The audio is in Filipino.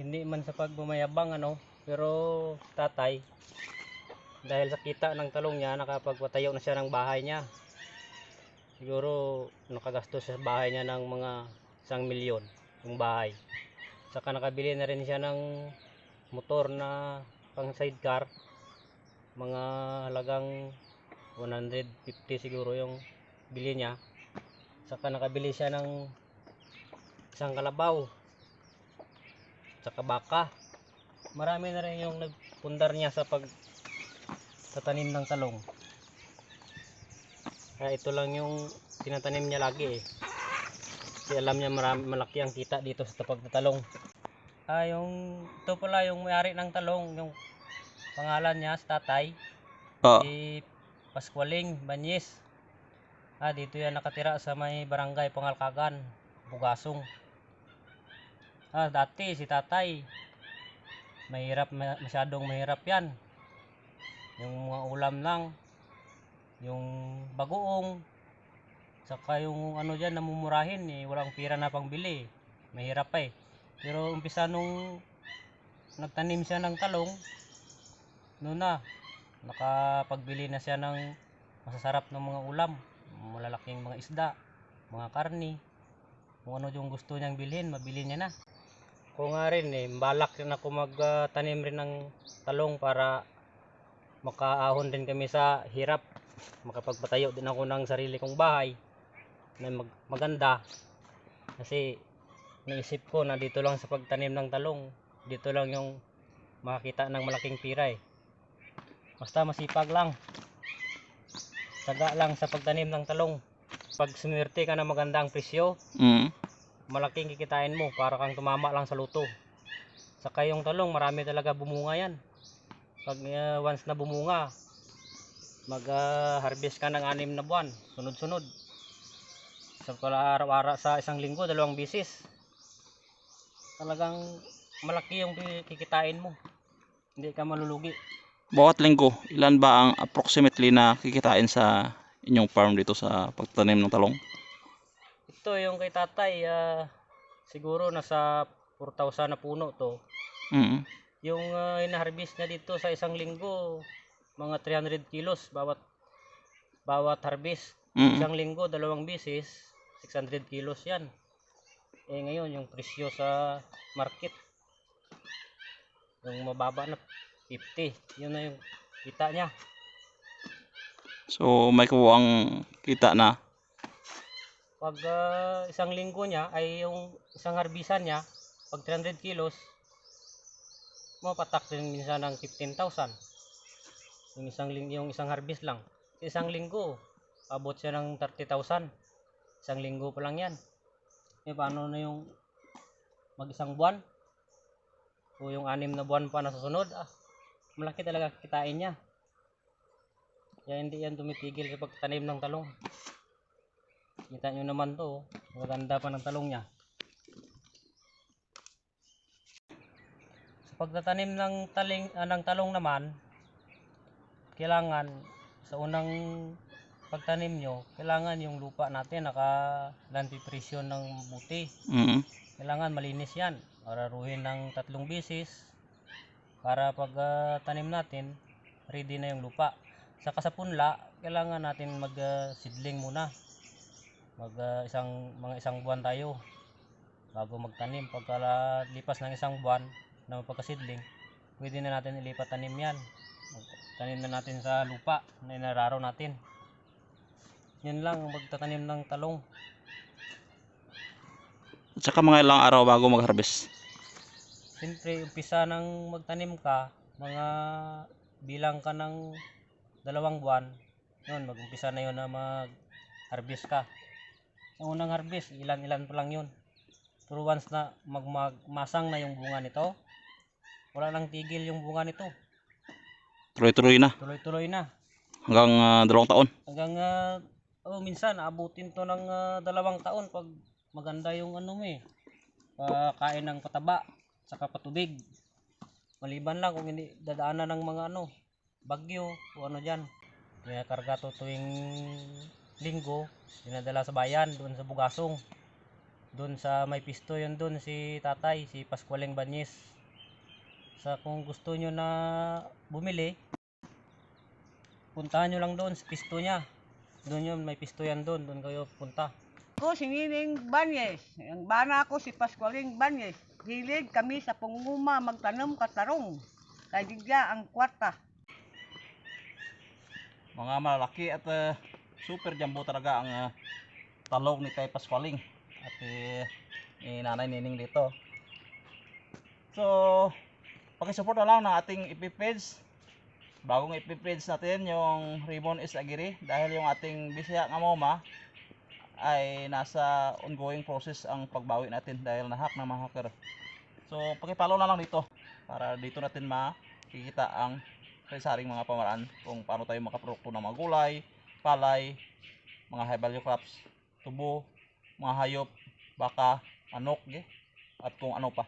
hindi man sa pagmamayabang ano, pero tatay dahil sa kita ng talong niya nakapagpatayo na siya ng bahay niya. Siguro nakagastos sa bahay niya ng mga isang milyon yung bahay. Saka nakabili na rin siya ng motor na pang sidecar. Mga halagang 150 siguro yung bili niya. Saka nakabili siya ng isang kalabaw. Saka baka. Marami na rin yung nagpundar niya sa pag tatanim ng talong. Kaya ito lang yung tinatanim niya lagi eh. Kasi alam niya marami, malaki ang kita dito sa pagtatalong. Ah, yung ito pala yung may-ari ng talong, yung pangalan niya, si tatay, Oo. si Pascualing Banyes. Ah, dito yan nakatira sa may barangay Pangalkagan, Bugasong. Ah, dati si tatay, mahirap, ma- masyadong mahirap yan. Yung mga ulam lang, yung bagoong, saka yung ano dyan, namumurahin eh, walang pira na pangbili. Mahirap pa eh. Pero umpisa nung nagtanim siya ng talong, noon na, nakapagbili na siya ng masasarap ng mga ulam, malalaking mga isda, mga karni, kung ano yung gusto niyang bilhin, mabili niya na. Ko nga rin eh, balak rin ako magtanim rin ng talong para makaahon din kami sa hirap. Makapagpatayo din ako ng sarili kong bahay na mag- maganda. Kasi naisip ko na dito lang sa pagtanim ng talong, dito lang yung makakita ng malaking pira eh. Basta masipag lang. Saga lang sa pagtanim ng talong. Pag sumwerte ka na magandang presyo, Mm. Malaking kikitain mo para kang tumama lang sa luto. Saka yung talong, marami talaga bumunga yan. Pag uh, once na bumunga, mag-harvest ka ng anim na buwan, sunod-sunod. Sa pala araw-araw sa isang linggo, dalawang bisis. Talagang malaki yung ki- kikitain mo. Hindi ka malulugi. Bawat linggo, ilan ba ang approximately na kikitain sa inyong farm dito sa pagtanim ng talong? Ito yung kay tatay, ah, siguro nasa 4,000 na puno to. Mm. Yung uh, ina-harvest niya dito sa isang linggo, mga 300 kilos bawat bawat harvest. Mm. Isang linggo, dalawang bisis, 600 kilos yan. Eh ngayon, yung presyo sa market, yung mababa na 50, yun na yung kita niya. So may kuwang kita na. Pag ah, isang linggo niya, ay yung isang harbisan niya, pag 300 kilos, mapatak din minsan ng 15,000. Yung isang ling yung isang harvest lang. Sa isang linggo, abot siya ng 30,000. Isang linggo pa lang 'yan. Eh paano na yung mag isang buwan? O yung anim na buwan pa na susunod, ah, malaki talaga kitain niya. Kaya hindi yan tumitigil sa pagtanim ng talong. Kita nyo naman to, oh. maganda pa ng talong niya. Sa pagtatanim ng taling ah, ng talong naman, kailangan sa unang pagtanim nyo, kailangan yung lupa natin naka lantipresyon ng buti. Mm. Kailangan malinis yan. Araruhin ng tatlong bisis para pag tanim natin, ready na yung lupa. Saka sa punla, kailangan natin mag ah, seedling muna. Mag ah, isang mga isang buwan tayo bago magtanim. Pagka lipas ng isang buwan na pagka-seedling, pwede na natin ilipat tanim yan. Tanim na natin sa lupa na inararo natin. Yan lang ang magtatanim ng talong. At saka mga ilang araw bago mag-harvest. Siyempre, umpisa nang magtanim ka, mga bilang ka ng dalawang buwan, yun, mag-umpisa na yun na mag-harvest ka. Sa unang harvest, ilan-ilan pa lang yun. Pero once na mag magmasang na yung bunga nito, wala nang tigil yung bunga nito. Tuloy-tuloy na Tuloy-tuloy na. hanggang ah, dalawang taon. Hanggang, ah, oh, minsan, abutin to ng ah, dalawang taon pag maganda yung ano eh. Pakain ng pataba, saka patubig. Maliban lang kung hindi dadaanan ng mga ano, bagyo o ano dyan. Kaya karga to tuwing linggo, dinadala sa bayan, doon sa Bugasong. Doon sa may pisto yun doon si tatay, si Pascualeng Banyes. Sa kung gusto nyo na bumili, puntahan nyo lang doon sa pisto niya. Doon yun, may pisto yan doon, doon kayo punta. Ako si Nining Banyes. Ang bana ko si Pascualing Banyes. Hilig kami sa punguma magtanom katarong. Kay digya ang kwarta. Mga malalaki at uh, super jumbo talaga ang uh, talong ni Tay Pasqualing at uh, ni Nanay Nining dito. So, pakisupport na lang ng ating FB page. Bagong FB page natin yung Raymond is Agiri dahil yung ating Bisaya nga moma ay nasa ongoing process ang pagbawi natin dahil nahack ng mga hacker. So, pakipalo na lang dito para dito natin makikita ang saring mga pamaraan kung paano tayo makaprodukto ng mga gulay, palay, mga high value crops, tubo, mga hayop, baka, manok, ge, at kung ano pa.